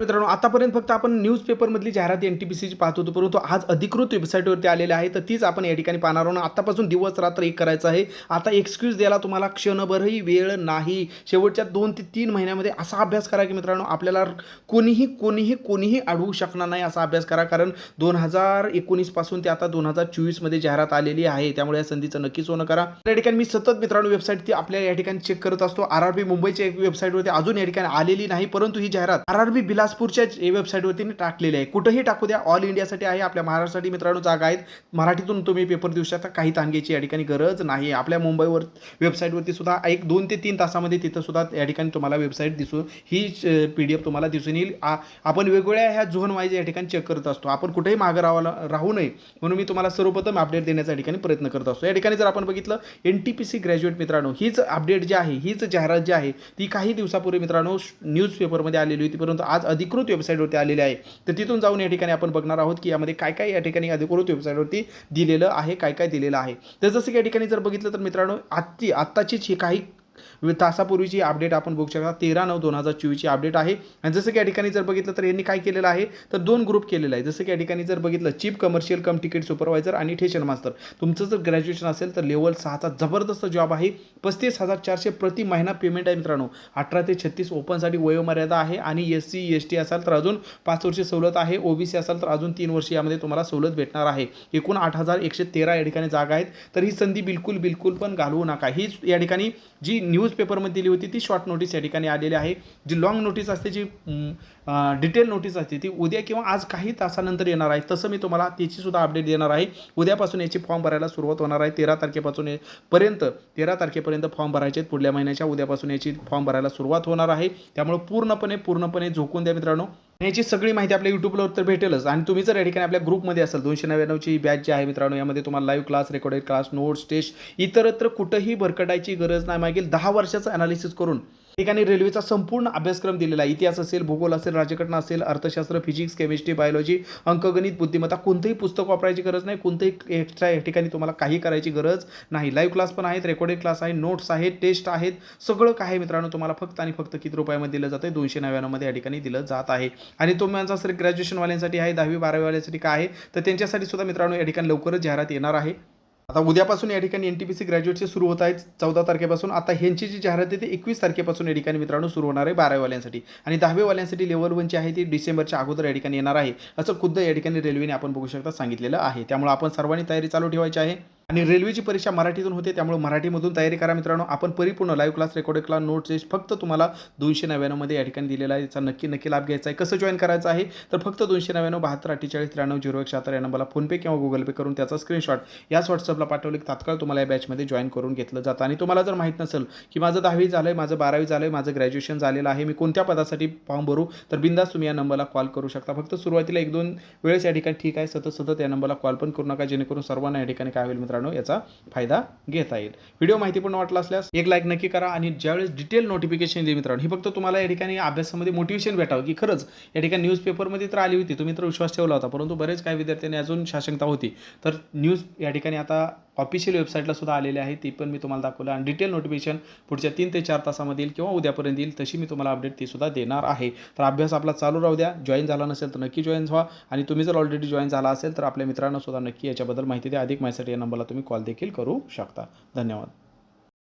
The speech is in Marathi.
मित्रांनो आतापर्यंत फक्त आपण न्यूजपेपरमधली जाहिरात एन टी पी सीची पाहत होतो परंतु आज अधिकृत वेबसाईटवरती आलेले आहे तर तीच आपण या ठिकाणी पाहणार आहोत. आतापासून दिवस रात्र एक करायचं आहे. आता एक्सक्यूज द्यायला तुम्हाला क्षणभरही वेळ नाही. शेवटच्या दोन ते तीन महिन्यामध्ये असा अभ्यास करा की मित्रांनो आपल्याला कोणीही कोणीही कोणीही अडवू शकणार नाही असा अभ्यास करा कारण दोन हजार एकोणीसपासून ते आता दोन हजार चोवीसमध्ये जाहिरात आलेली आहे. त्यामुळे या संधीचं नक्कीच होणं करा. या ठिकाणी मी सतत मित्रांनो वेबसाईट ती आपल्या या ठिकाणी चेक करत असतो. आर आर बी मुंबईच्या एक वेबसाईटवरती अजून या ठिकाणी आलेली नाही परंतु ही जाहिरात आर आर बी बिलासपूरच्या वेबसाईटवरती टाकलेली आहे. कुठंही टाकू द्या. ऑल इंडियासाठी आहे. आपल्या महाराष्ट्रासाठी मित्रांनो जागा आहेत. मराठीतून तुम्ही पेपर देऊ शकता. काही तांगेची या ठिकाणी गरज नाही आपल्या मुंबईवर वेबसाईटवरती सुद्धा एक दोन ते तीन तासामध्ये तिथं सुद्धा या ठिकाणी तुम्हाला वेबसाईट दिसून ही पी डी एफ तुम्हाला दिसून येईल. आपण वेगवेगळ्या ह्या झोन वाईज या ठिकाणी चेक करत असतो. आपण कुठेही मागं राहावं राहू नये. म्हणून मी तुम्हाला सर्वप्रथम अपडेट देण्याचा ठिकाणी प्रयत्न करत असतो. या ठिकाणी जर आपण बघितलं N T P C graduate मित्रांनो हीच अपडेट जी आहे हीच जाहिरात जी आहे ती काही दिवसापूर्वी मित्रांनो न्यूजपेपरमध्ये आलेली होती. परंतु आज अधिकृत वेबसाईटवरती आलेली आहे. तर तिथून जाऊन या ठिकाणी आपण बघणार आहोत की यामध्ये काय काय या ठिकाणी अधिकृत वेबसाईटवरती दिलेलं आहे काय काय दिलेलं आहे. तर जसं की या ठिकाणी जर बघितलं तर मित्रांनो आत्ती आत्ताचीच ही काही तासापूर्वीची अपडेट आपण बघू शकता. तेरा नऊ दोन हजार चोवीसची अपडेट आहे. आणि जसं की या ठिकाणी जर बघितलं तर यांनी काय केलेलं आहे? तर दोन ग्रुप केलेला आहे. जसं की या ठिकाणी जर बघितलं chief commercial cum ticket supervisor आणि ठेशन मास्टर तुमचं जर ग्रॅज्युएशन असेल तर लेवल सहाचा जबरदस्त जॉब आहे. पस्तीस हजार चारशे प्रति महिना पेमेंट आहे मित्रांनो. अठरा ते छत्तीस ओपनसाठी वयोमर्यादा आहे. आणि एस सी एस टी असाल तर अजून पाच वर्षे सवलत आहे. ओबीसी असाल तर अजून तीन वर्ष यामध्ये तुम्हाला सवलत भेटणार आहे. एकूण आठ हजार एकशे तेरा या ठिकाणी जागा आहेत. तर ही संधी बिलकुल बिलकुल पण घालवू नका. ही या ठिकाणी जी न्यूजपेपरमध्ये दिली होती ती शॉर्ट नोटीस या ठिकाणी आलेली आहे. जी लॉंग नोटीस असते जी डिटेल नोटीस असते ती उद्या किंवा आज काही तासानंतर येणार आहे. तसं मी तुम्हाला त्याचीसुद्धा अपडेट देणार आहे. उद्यापासून याची फॉर्म भरायला सुरुवात होणार आहे. तेरा तारखेपासून पर्यंत तेरा तारखेपर्यंत फॉर्म भरायचे आहेत. पुढल्या महिन्याच्या उद्यापासून याची फॉर्म भरायला सुरुवात होणार आहे. त्यामुळे पूर्णपणे पूर्णपणे झोकून द्या मित्रांनो. याची सगळी माहिती आपल्या यूट्यूबवर तर भेटेलच. आणि तुम्ही जर या ठिकाणी आपल्या ग्रुपमध्ये असाल दोनशे नव्याण्णवची बॅच जी आहे मित्रांनो यामध्ये तुम्हाला live class recorded class notes test इतरत्र कुठंही भरकटायची गरज नाही. मागील दहा वर्षाचं अनालिसिस करून ठिकाणी रेल्वेचा संपूर्ण अभ्यासक्रम दिलेला आहे. इतिहास असेल भूगोल असेल राज्यघटना असेल अर्थशास्त्र फिजिक्स केमिस्ट्री बायोलॉजी अंकगणित बुद्धिमत्ता कोणतंही पुस्तक वापरायची गरज नाही. कोणतंही एक्स्ट्रा या ठिकाणी तुम्हाला काही करायची गरज नाही. लाईव्ह क्लास पण आहेत रेकॉर्डेड क्लास आहे नोट्स आहेत टेस्ट आहेत. सगळं काय मित्रांनो तुम्हाला फक्त आणि फक्त किती रुपयामध्ये दिलं जातं दोनशे नव्याण्णवमध्ये या ठिकाणी दिलं जात आहे. आणि तुम्हाला सर ग्रॅज्युएशनवाल्यांसाठी आहे दहावी बारावीवाल्यांसाठी काय आहे? तर त्यांच्यासाठी सुद्धा मित्रांनो या ठिकाणी लवकरच जाहिरात येणार आहे. आता उद्यापासून या ठिकाणी एन टी पी सी ग्रॅज्युएटचे सुरू होत आहेत चौदा तारखेपासून. आता ह्यांची जी जाहिरात आहे ती एकवीस तारखेपासून या ठिकाणी मित्रांनो सुरू होणार आहे बारावीवाल्यांसाठी. आणि दहावीवाल्यांसाठी लेवल वनची आहे ती डिसेंबरच्या अगोदर या ठिकाणी येणार आहे. असं खुद्द या ठिकाणी रेल्वेने आपण बघू शकता सांगितलेलं आहे. त्यामुळे आपण सर्वांनी तयारी चालू ठेवायची आहे. आणि रेल्वेची परीक्षा मराठीतून होते त्यामुळे मराठीमधून तयारी करा मित्रांनो. आपण परिपूर्ण live class recorded class notes फक्त तुम्हाला दोनशे नव्याण्णवमध्ये या ठिकाणी दिलेला आहे. याचा नक्की नक्की लाभ घ्यायचा आहे. कसं जॉईन करायचं आहे? तर फक्त दोनशे नव्याण्णव बहात्तर अठ्ठेचाळीस त्र्याण्णव झिरो एक शहात्तर या नंबरला फोनपे किंवा गुगल पे करून त्याचा स्क्रीनशॉट याच व्हॉट्सअपला पाठवले की तात्काळ तुम्हाला या बॅचमध्ये जॉईन करून घेतलं जातं. आणि तुम्हाला जर माहीत नसेल की माझं दहावी झालं आहे माझं बारावी झालं आहे माझं ग्रॅज्युएशन झालेलं आहे मी कोणत्या पदासाठी फॉर्म भरू तर बिंदास तुम्ही या नंबरला कॉल करू शकता. फक्त सुरुवातीला एक दोन वेळेस या ठिकाणी ठीक आहे सतत सतत या नंबरला कॉल पण करू नका जेणेकरून सर्वांना या ठिकाणी काय होईल मित्रांनो? याचा फायदा घेता येईल. व्हिडिओ माहितीपूर्ण वाटला असल्यास एक लाईक नक्की करा आणि ज्यावेळेस डिटेल नोटिफिकेशन येईल मित्रांनो ही फक्त तुम्हाला या ठिकाणी अभ्यासामध्ये मोटिवेशन भेटावं की खरंच या ठिकाणी न्यूजपेपरमध्ये तर आली होती तुम्ही तर विश्वास ठेवला होता परंतु बरेच काही विद्यार्थ्यांनी अजून शाशंकता होती. तर न्यूज या ठिकाणी आता ऑफिशियल वेबसाईटला सुद्धा आलेले आहे. ती पण मी तुम्हाला दाखवलं. आणि डिटेल नोटिफिकेशन पुढच्या तीन ते चार तासामध्ये येईल किंवा उद्यापर्यंत येईल तशी मी तुम्हाला अपडेट ती सुद्धा देणार आहे. तर अभ्यास आपला चालू राहू द्या. जॉईन झाला नसेल तर नक्की जॉईन व्हा. आणि तुम्ही जर ऑलरेडी जॉईन झाला असेल तर आपल्या मित्रांना सुद्धा नक्की याच्याबद्दल माहिती द्या. अधिक माहितीसाठी या नंबरला तुम्ही कॉल देखील करू शकता. धन्यवाद.